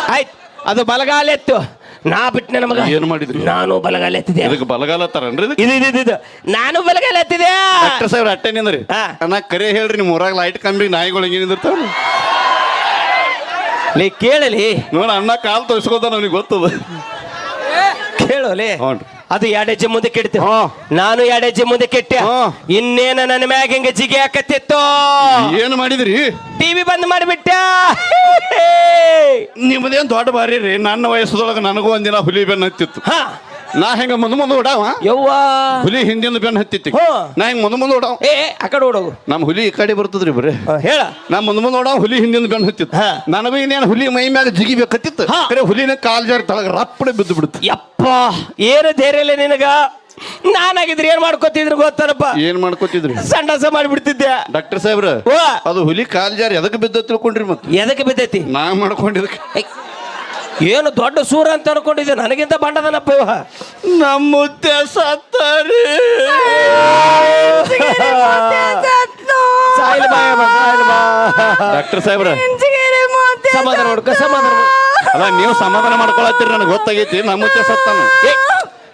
ಆಯ್ತು. ಅದು ಬಲಗಾಲ ಎತ್ತು. ನಾ ಬಿಟ್ಟೆ ನಮಗ ಏನ್ ಮಾಡಿದ್ರಿ? ನಾನು ಬಲಗಾಲ ಎತ್ತಿದೆ. ಇದಕ್ಕೆ ಬಲಗಾಲ ತರನ್ರಿ ಇದು ಇದು ಇದು, ಇದು. ನಾನು ಬಲಗಾಲ ಎತ್ತಿದೆ. ಡಾಕ್ಟರ್ ಸಾಹೇಬ್ರ ಅಟ್ಟೆ ನಿಂದ್ರಿ. ಹಾ. ಅಣ್ಣ ಕರೆ ಹೇಳ್ರಿ ನಿಮ್ಮ ಊರಾಗ ಲೈಟ್ ಕಂಬಿ ನಾಯಿಗಳು ಹೆಂಗೆ ನಿಂದಿರ್ತಾವ ಲೇ ಕೇಳಲಿ. ನೋಡ ಅಣ್ಣ ಕಾಲ್ ತೋರಿಸ್ಕೊತ ನನಗೆ ಗೊತ್ತದ. ಕೇಳೋಲೆ ಹ್ಞೂ ಅದು ಎರಡು ಹೆಜ್ಜೆ ಮುಂದೆ ಕೆಡ್ತೆ. ಹಾ. ನಾನು ಎರಡು ಹೆಜ್ಜೆ ಮುಂದೆ ಕೆಟ್ಟೆ. ಹಾ. ಇನ್ನೇನ ನನ್ನ ಮ್ಯಾಗ ಹಿಂಗ ಜಿಗೆ ಹಾಕತ್ತಿತ್ತು? ಏನು ಮಾಡಿದ್ರಿ? ಟಿವಿ ಬಂದ್ ಮಾಡಿಬಿಟ್ಟ. ನಿಮ್ಮದೇನ್ ದೊಡ್ಡ ಬಾರಿ ರೀ? ನನ್ನ ವಯಸ್ಸದೊಳಗೆ ನನಗೂ ಒಂದಿನ ಹುಲಿ ಬೆನ್ನ ಹತ್ತಿತ್ತು. ಹಾ. ನಾ ಹೆಂಗ ಮುಂದೆ ಮುಂದೆ ಓಡಾವ? ಯವ್ವ. ಹುಲಿ ಹಿಂದಿಂದ ಬೆನ್ನ ಹತ್ತಿತ್ತು. ನಾ ಹೆಂಗ ಮುಂದೆ ಮುಂದೆ ಓಡಾವ? ಏ ಏ, ಆ ಕಡೆ ಓಡೋಗು. ನಮ್ಮ ಹುಲಿ ಈ ಕಡೆ ಬರ್ತದ್ರಿ ಬರೀ ಹಾ, ಹೇಳ. ನಾ ಮುಂದೆ ಮುಂದೆ ಓಡಾವ ಹುಲಿ ಹಿಂದಿಂದ ಬೆನ್ನ ಹತ್ತಿತ್ತು. ಹಾ. ನನಗೂ ಇನ್ನೇನು ಹುಲಿ ಮೈ ಮ್ಯಾಗ ಜಿಗಿಬೇಕತ್ತಿತ್ತು ಹಾ. ಕರೆ ಹುಲಿನ ಕಾಲ್ ಜಾರಿ ತಳಗ ರಪ್ಪಡೆ ಬಿದ್ದು ಯಪ್ಪ ಏನು ಧೈರ್ಯ ಇಲ್ಲ ನಿನಗ? ನಾನಾಗಿದ್ರೆ ಏನ್ ಮಾಡ್ಕೋತಿದ್ರು ಗೊತ್ತಾರಪ್ಪ ಏನ್ ಮಾಡ್ಕೋತಿದ್ರಿ? ಸಂಡಾಸ ಮಾಡಿಬಿಡ್ತಿದ್ದೆ. ಡಾಕ್ಟರ್ ಸಾಹೇಬ್ರ ಓ ಅದು ಹುಲಿ ಕಾಲ್ ಜಾರಿ ಎದಕ್ಕೆ ಬಿದ್ದ ತಿಳ್ಕೊಂಡ್ರಿ ಮತ್ತೆ ಎದಕ್ಕೆ ಬಿದ್ದೈತಿ? ನಾ ಮಾಡ್ಕೊಂಡಿದ್ದಕ್ಕೆ. ಏಯ್, ಏನು ದೊಡ್ಡ ಸೂರ ಅಂತ ಅನ್ಕೊಂಡಿದ್ದೆ. ನನಗಿಂತ ಬಂಡದನಪ್ಪ ಇವ. ನಮ್ಮ ಮುತ್ತೆ ಸತ್ತರಿ. ಡಾಕ್ಟರ್ ಸಾಹೇಬ್ರ ಸಮಾಧಾನ ಮಾಡ್ಕೊ ಸಮಾಧಾನ. ಅಲ್ಲ ನೀವು ಸಮಾಧಾನ ಮಾಡ್ಕೊಳತ್ತೀರಿ ನನಗೆ ಗೊತ್ತಾಗೈತಿ ನಮ್ಮ ಮುತ್ತೆ ಸತ್ತಾನ. ಏ,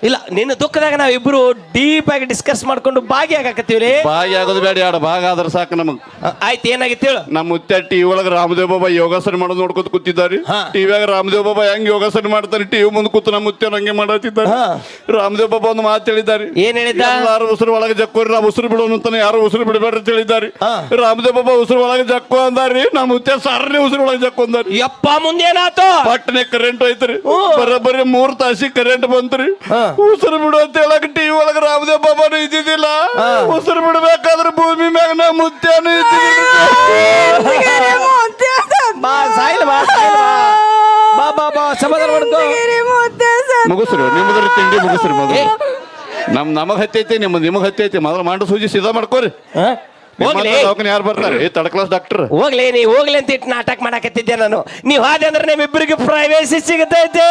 ಇಲ್ಲ ನಿನ್ನ ದುಃಖದಾಗ ನಾವಿಬ್ರು ಡೀಪ್ ಆಗಿ ಡಿಸ್ಕಸ್ ಮಾಡ್ಕೊಂಡು ಭಾಗಿಯಾಗಕತ್ತೀವಿ ಬಾಗಿ ಆಗೋದು ಬೇಡ ಯಾಡ ಭಾಗ ಆದ್ರೆ ಸಾಕು ನಮಗ್ ಆಯ್ತು ಏನಾಗಿತ್ತು ಹೇಳು ನಮ್ಮ ಮುತ್ತೆ ಟಿವಿ ಒಳಗ ರಾಮದೇವ್ ಬಾಬಾ ಯೋಗಾಸನ ಮಾಡೋದು ನೋಡ್ಕೊತ ಕೂತಿದ್ದಾರೆ ಹಾ. ಟಿವಿಯಾಗ ರಾಮದೇವ್ ಬಾಬಾ ಹೆಂಗ್ ಯೋಗಾಸನ ಮಾಡ್ತಾರೆ ಟಿವಿ ಮುಂದೆ ಕೂತು ನಮ್ಮ ಮುತ್ತೆ ಹಂಗೆ ಮಾಡತ್ತಿದ್ದಾರೆ ಹಾ. ರಾಮದೇವ್ ಬಾಬಾ ಒಂದು ಮಾತು ಹೇಳಿದ್ದಾರೆ ಏನ್ ಹೇಳಿದ್ದ? ಎಲ್ಲಾರು ಉಸಿರು ಒಳಗೆ ಜಕ್ಕೋರಿ ನಾವು ಉಸಿರು ಬಿಡೋನು ಅಂತಾನೆ ಯಾರು ಉಸಿರು ಬಿಡಬೇಡ್ರಿ ಅಂತ ಹೇಳಿದ್ದಾರೆ ಹಾ. ರಾಮದೇವ್ ಬಾಬಾ ಉಸಿರು ಒಳಗೆ ಜಕ್ಕೋ ಅಂದಾರಿ ನಮ್ಮ ಮುತ್ತೆ ಸಾರನೇ ಉಸಿರು ಒಳಗೆ ಜಕ್ಕೋ ಅಂದಾರಿ ಯಪ್ಪ ಮುಂದೇನಾತು ಪಟ್ಟನೆ ಕರೆಂಟ್ ಐತ್ರಿ. ಬರೋಬ್ಬರಿ ಮೂರ್ ತಾಸಿ ಕರೆಂಟ್ ಬಂತ್ರಿ. ಉಸಿರು ಬಿಡು ಅಂತ ಹೇಳಕ್ ಟಿವಿ ಒಳಗ ರಾಮದೇವ್ ಬಾಬಾನು ಇದ್ದಿದ್ದಿಲ್ಲ. ಉಸಿರು ಬಿಡ್ಬೇಕಾದ್ರೆ ಭೂಮಿ ಮ್ಯಾಗ ನಾ ಮುತ್ಯಾನು ಬಾ ಸಾಯಿಲ್ ಬಾ ಸಾಯಿಲ್ ಬಾ. ಬಾ ಬಾ ಬಾ ಸಮಾಧಾನ ಮಾಡ್ಕೋ. ಮುಗಿಸ್ರಿ ನಿಮ್ಮದ್ರ ತಿಂಡಿ ಮುಗಿಸ್ರಿ. ಮೊದಲು. ನಮ್ ನಮಗ್ ಹತ್ತೈತಿ ನಿಮ್ ನಿಮಗ್ ಹತ್ತೈತಿ ಮೊದಲು ಮಾಂಡ ಸೂಜಿ ಸೀದಾ ಮಾಡ್ಕೋರಿ. ಹ? ಹೋಗ್ಲಿ. ಯಾರು ಬರ್ತಾರೆ? ಏ ತರ್ಡ್ ಕ್ಲಾಸ್ ಡಾಕ್ಟರ್ ಹೋಗ್ಲಿ ನೀ ಹೋಗ್ಲಿ ಅಂತ ಇಟ್ಟು ನಾಟಕ ಮಾಡಕತ್ತಿದ್ದೆ ನಾನು. ನೀವ್ ಹಾದೆ ಅಂದ್ರೆ ನಿಮ್ಮಿಬ್ಬರಿಗೆ ಪ್ರೈವೇಸಿ ಸಿಗತೈತೆ.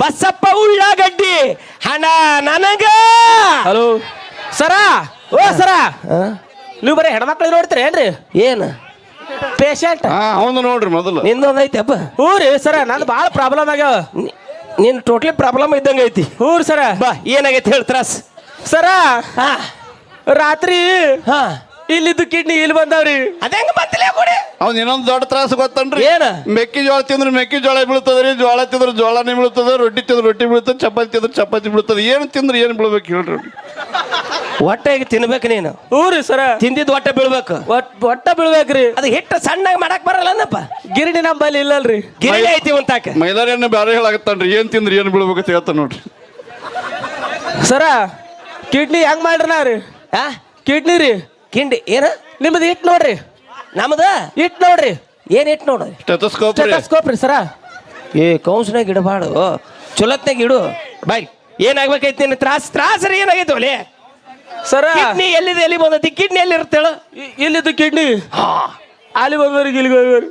ಬಸಪ್ಪ ಉಳ್ಳಾಗಡ್ಡಿ. ಹಣ ನನಗ. ಹಲೋ. ಸರ ಓ ಸರ. ನೀವು ಬರೀ ಹೆಣ್ಮಕ್ಳಿಗೆ ನೋಡ್ತೀರಿ ಏನ್ರಿ? ಏನು? ಪೇಷಂಟ್ ಹಾ ಅವನು ನೋಡ್ರಿ ಮೊದಲು. ನಿಂದೊಂದು ಐತೆ ಅಪ್ಪ. ಹ್ಞೂ ರೀ ಸರ ನಂದು ಭಾಳ ಪ್ರಾಬ್ಲಮ್ ಆಗ್ಯಾವ. ನಿ- ನಿನ್ ಟೋಟ್ಲಿ ಪ್ರಾಬ್ಲಮ್ ಇದ್ದಂಗೆ ಐತಿ. ಹ್ಞೂ ರೀ ಸರ. ಬಾ ಏನಾಗೈತಿ ಹೇಳಿ ತ್ರಾಸ್. ಸರ ಹಾ. ರಾತ್ರಿ ಹಾ. ಇಲ್ಲಿದ್ದು ಕಿಡ್ನಿ ಇಲ್ಲಿ ಬಂದಾವ್ರಿ. ಅದಂಗ ಬತ್ತಲೇ ಕೊಡಿ ಅವ್ನ ಇನ್ನೊಂದು ದೊಡ್ಡ ತ್ರಾಸ ಗೊತ್ತನ್ರಿ. ಏನ? ಮೆಕ್ಕೆಜೋಳ ತಿಂದ್ರೆ ಮೆಕ್ಕೆಜೋಳ ಬೀಳ್ತದ್ರಿ ಜೋಳ ತಿಂದ್ರೆ ಜೋಳನೇ ಬೀಳ್ತದ ರೊಟ್ಟಿ ತಿಂದ್ರೆ ರೊಟ್ಟಿ ಬೀಳ್ತದ ಚಪಾತಿ ತಿಂದ್ರೆ ಚಪಾತಿ ಬೀಳ್ತದ ಏನು ತಿಂದ್ರೆ ಏನು ಬೀಳ್ಬೇಕು ಹೇಳ್ರಿ ಹೊಟ್ಟೆಗೆ ತಿನ್ಬೇಕು ನೀನು? ಹ್ಞೂ ರೀ ಸರ. ತಿಂದಿದ್ದು ಹೊಟ್ಟೆ ಬೀಳ್ಬೇಕು? ಹೊಟ್ಟೆ ಒಟ್ಟ ಬೀಳ್ಬೇಕ್ರಿ. ಅದು ಹಿಟ್ಟು ಸಣ್ಣಗೆ ಮಾಡಕ್ ಬರಲ್ಲನಪ್ಪ. ಗಿರಣಿ ನಂಬಲ್ಲಿ ಇಲ್ಲಲ್ರಿ. ಗಿರಣಿ ಐತಿ ಅಂತಾಕ ಮೈಲಾರಿಯನ್ನ ಬ್ಯಾರೆ ಹೇಳಾಗತ್ತಾನ್ರಿ ಏನ್ ತಿಂದ್ರೆ ಏನು ಬೀಳ್ಬೇಕು ಅಂತ ಹೇಳ್ತಾನ ನೋಡ್ರಿ. ಸರ ಕಿಡ್ನಿ ಹೆಂಗ್ ಮಾಡ್ರಿ ನಾ ರೀ? ಆ? ಕಿಡ್ನಿ ರೀ. ಕಿಂಡಿ ಏನ? ನಿಮ್ದು ಇಟ್ ನೋಡ್ರಿ. ನಮ್ದ? ಇಟ್ ನೋಡ್ರಿ. ಏನ್ ಇಟ್ ನೋಡ್ರಿ? ಸ್ಟೆಥೋಸ್ಕೋಪ್ ರೀ. ಸ್ಟೆಟಸ್ಕೋಪ್ ರೀ ಸರ. ಏ ಕೌನ್ಸ್ನಾಗ ಇಡಬಾಡು ಚೊಲತ್ನಾಗ ಇಡು. ಬಾಯ್ ಏನಾಗ್ಬೇಕೈತಿ ನಿನ್ನ ತ್ರಾಸ್? ತ್ರಾಸ ರೀ ಏನಾಗೈತಿ ಒಲೆ? ಸರ. ಕಿಡ್ನಿ ಎಲ್ಲಿದೆ? ಎಲ್ಲಿ ಬಂದೈತಿ? ಕಿಡ್ನಿ ಎಲ್ಲಿ ಇರ್ತೇಳ ಇ- ಇಲ್ಲಿದ್ದು ಕಿಡ್ನಿ? ಅಲ್ಲಿ ಬಂದವ್ರಿಗೆ ಇಲ್ಲಿಗೆ ಹೋಗ್ಯಾವ್ರಿ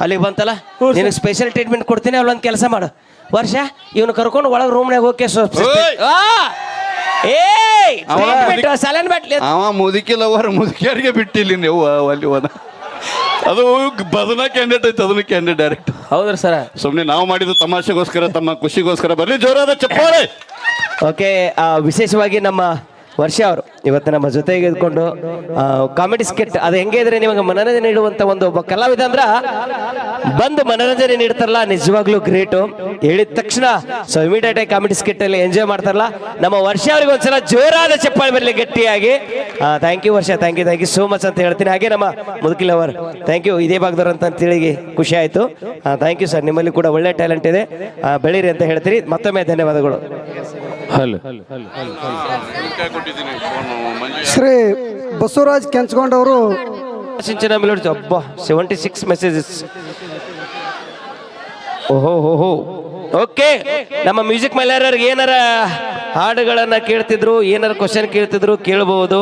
ಅಲ್ಲಿಗೆ ಬಂತಲ್ಲ? ಹ್ಞೂ ಸರ್. ನಿನಗೆ ಸ್ಪೆಷಲ್ ಟ್ರೀಟ್ಮೆಂಟ್ ಕೊಡ್ತೀನಿ ಅಲ್ಲೊಂದು ಕೆಲಸ ಮಾಡು. ವರ್ಷ ಇವನು ಕರ್ಕೊಂಡು ಒಳಗೆ ರೂಮ್ನಾಗ ಹೋಗಿ ಓಯ್! ಏಯ್ ಅವ ಸಲನ್ ಬಾಟ್ಲಿ. ಅವ ಮುದುಕಿ ಲವರ್ ಮುದುಕಿಯರಿಗೆ ಬಿಟ್ಟಿಲ್ಲ ನೀವು ಅಲ್ಲಿ ಹೋದ. ಅದು ಬದನ ಕ್ಯಾಂಡಿಡೇಟ್ ಐತೆ ಅದನ್ನ ಕ್ಯಾಂಡಿಡೇಟ್ ಡೈರೆಕ್ಟ್ ಹೌದ್ರಿ ಸರ. ಸುಮ್ಮನೆ ನಾವು ಮಾಡಿದ ತಮಾಷೆಗೋಸ್ಕರ ತಮ್ಮ ಖುಷಿಗೋಸ್ಕರ ಬರ್ಲಿ ಜೋರಾದ ಚಪ್ಪಾಳೆ. ಓಕೆ ವಿಶೇಷವಾಗಿ ನಮ್ಮ ವರ್ಷ ಅವರು. ಇವತ್ತು ನಮ್ಮ ಜೊತೆಗೆ ಇದ್ಕೊಂಡು ಕಾಮಿಡಿ ಸ್ಕಿಟ್ ಅದು ಹೆಂಗೆ ಇದ್ರೆ ನಿಮಗೆ ಮನೋರಂಜನೆ ನೀಡುವಂತ ಒಂದು ಒಬ್ಬ ಕಲಾವಿದ ಅಂದ್ರ ಬಂದು ಮನೋರಂಜನೆ ನೀಡ್ತಾರಲ್ಲ, ನಿಜವಾಗ್ಲೂ ಗ್ರೇಟು ಹೇಳಿದ ತಕ್ಷಣ ಸೊ ಇಮಿಡಿಯೇಟ್ ಆಗಿ ಕಾಮಿಡಿ ಸ್ಕಿಟ್ ಅಲ್ಲಿ ಎಂಜಾಯ್ ಮಾಡ್ತಾರಲ್ಲ. ನಮ್ಮ ವರ್ಷ ಅವ್ರಿಗೆ ಒಂದ್ಸಲ ಜೋರಾದ ಚಪ್ಪಾಳೆ ಬರಲಿ ಗಟ್ಟಿಯಾಗಿ. Thank you Varsha thank you thank you so much ಅಂತ ಹೇಳ್ತೀನಿ. ಹಾಗೆ ನಮ್ಮ ಮುದುಕಿಲ್ ಅವರ್ ಥ್ಯಾಂಕ್ ಯು ಇದೇ ಭಾಗದವ್ರು ಅಂತ ತಿಳಿ ಖುಷಿ ಆಯ್ತು. ಥ್ಯಾಂಕ್ ಯು ಸರ್ ನಿಮ್ಮಲ್ಲಿ ಕೂಡ ಒಳ್ಳೆ ಟ್ಯಾಲೆಂಟ್ ಇದೆ. ಬೆಳೀರಿ ಅಂತ ಹೇಳ್ತೀರಿ. ಮತ್ತೊಮ್ಮೆ ಧನ್ಯವಾದಗಳು. ಶ್ರೀ ಬಸವರಾಜ್ ಕೆಂಚಗೊಂಡವರು ಸಿಂಚನ ಮೆಲೋಡಿ ಅಬ್ಬಾ ಸೆವೆಂಟಿ ಸಿಕ್ಸ್ ಮೆಸೇಜಸ್ ಓಹೋ ಹೋ ಹೋ. ಓಕೆ ನಮ್ಮ ಮ್ಯೂಸಿಕ್ ಮೈಲಾರರಿಗೆ ಏನಾರ ಹಾಡುಗಳನ್ನ ಕೇಳ್ತಿದ್ರು ಏನಾರ ಕ್ವಶನ್ ಕೇಳ್ತಿದ್ರು ಕೇಳಬಹುದು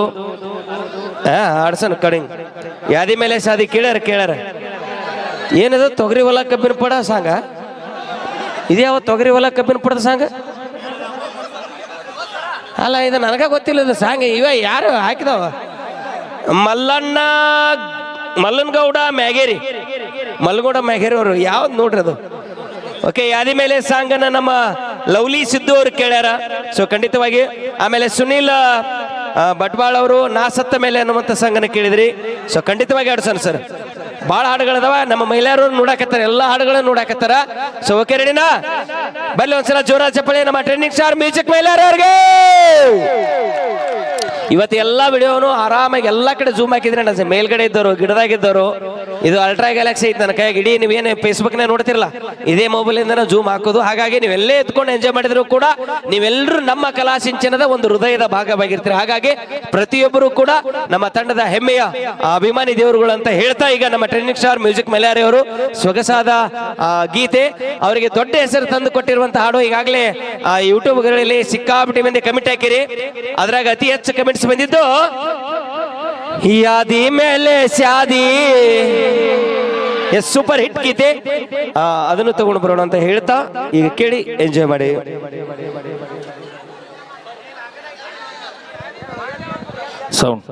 ಹಾ ಆಡ್ಸನ್ ಕಡಿಂಗ್. ಯಾದಿ ಮೇಲೆ ಸಾದಿ ಕೇಳ್ಯಾರ ಕೇಳ್ಯಾರ. ಏನದು ತೊಗರಿ ಹೊಲ ಕಬ್ಬಿನ ಪಡ ಸಾಂಗ? ಇದ್ಯಾವ ತೊಗರಿ ಹೊಲ ಕಬ್ಬಿನ ಪಡದ ಸಾಂಗ? ಅಲ್ಲ, ಇದು ನನಗ ಗೊತ್ತಿಲ್ಲ, ಇದು ಸಾಂಗ್. ಇವ ಯಾರು? ಹಾಕಿದವ. ಮಲ್ಲಣ್ಣ, ಮಲ್ಲನ್ಗೌಡ, ಮ್ಯಾಗೇರಿ. ಮಲ್ಲಗೌಡ ಮ್ಯಾಗೇರಿ ಅವರು. ಯಾವ್ದು ನೋಡ್ರಿ ಅದು? ಓಕೆ ಯಾದಿ ಮೇಲೆ ಸಾಂಗನ್ನ ನಮ್ಮ ಲವ್ಲಿ ಸಿದ್ದು ಅವರು ಕೇಳ್ಯಾರ. ಸೊ ಖಂಡಿತವಾಗಿ, ಆಮೇಲೆ ಸುನೀಲ್ ಬಟ್ವಾಳ್ ಅವರು ನಾ ಸತ್ತ ಮೇಲೆ ಅನ್ನುವಂಥ ಸಾಂಗನ್ನ ಕೇಳಿದ್ರಿ. ಸೊ ಖಂಡಿತವಾಗಿ ಆಡ್ಸೋಣ ಸರ್ ಭಾಳ ಹಾಡುಗಳದಾವ. ನಮ್ಮ ಮಹಿಳೆಯರು ನೋಡಾಕತ್ತಾರ, ಎಲ್ಲ ಹಾಡುಗಳನ್ನ ನೋಡಾಕತ್ತಾರ. ಸೊ ಓಕೆ ರೆಡಿನಾ ಬಲ್ಲಿ ಒಂದ್ಸಲ ಜೋರ ಚಪ್ಪಳಿ ನಮ್ಮ ಟ್ರೆಂಡಿಂಗ್ ಸ್ಟಾರ್ ಮ್ಯೂಸಿಕ್ ಮಹಿಳೆಯರವ್ರಿಗೆ. ಇವತ್ತು ಎಲ್ಲ ವಿಡಿಯೋನು ಆರಾಮಾಗಿ ಎಲ್ಲ ಕಡೆ ಜೂಮ್ ಹಾಕಿದ್ರೆ ನನ್ನ ಮೇಲ್ಗಡೆ ಇದ್ದವರು ಗಿಡದಾಗಿದ್ದವರು ಇದು ಅಲ್ಟ್ರಾ ಗ್ಯಾಲಕ್ಸಿ ಐತೆ ನನ್ನ ಕೈಯಾಗ. ಇಡೀ ನೀವೇನು ಫೇಸ್ಬುಕ್ನೇ ನೋಡ್ತಿರಲ್ಲ, ಇದೇ ಮೊಬೈಲಿಂದ ಜೂಮ್ ಹಾಕೋದು. ಹಾಗಾಗಿ ನೀವೆಲ್ಲೇ ಎತ್ಕೊಂಡು ಎಂಜಾಯ್ ಮಾಡಿದ್ರು ಕೂಡ ನೀವೆಲ್ಲರೂ ನಮ್ಮ ಕಲಾ ಸಿಂಚನದ ಒಂದು ಹೃದಯದ ಭಾಗವಾಗಿರ್ತೀರಿ. ಹಾಗಾಗಿ ಪ್ರತಿಯೊಬ್ಬರು ಕೂಡ ನಮ್ಮ ತಂಡದ ಹೆಮ್ಮೆಯ ಅಭಿಮಾನಿ ದೇವರುಗಳು ಅಂತ ಹೇಳ್ತಾ ಈಗ ನಮ್ಮ ಟ್ರೆಂಡಿಂಗ್ ಸ್ಟಾರ್ ಮ್ಯೂಸಿಕ್ ಮಲ್ಯಾರಿ ಅವರು ಸೊಗಸಾದ ಗೀತೆ. ಅವರಿಗೆ ದೊಡ್ಡ ಹೆಸರು ತಂದು ಕೊಟ್ಟಿರುವಂತಹ ಹಾಡು ಈಗಾಗಲೇ ಯೂಟ್ಯೂಬ್ಗಳಲ್ಲಿ ಸಿಕ್ಕಾಪಟ್ಟಿ ಮಂದಿ ಕಮೆಂಟ್ ಹಾಕಿರಿ. ಅದ್ರಾಗ ಅತಿ ಹೆಚ್ಚು ಕಮೆಂಟ್ಸ್ ಬಂದಿದ್ದು? ಯಾದಿ ಮೇಲೆ ಸ್ಯಾದಿ. ಎಸ್ ಸೂಪರ್ ಹಿಟ್ ಗೀತೆ. ಅದನ್ನು ತಗೊಂಡು ಬರೋಣ ಅಂತ ಹೇಳ್ತಾ ಈಗ ಕೇಳಿ ಎಂಜಾಯ್ ಮಾಡಿ. ಸೌಂಡ್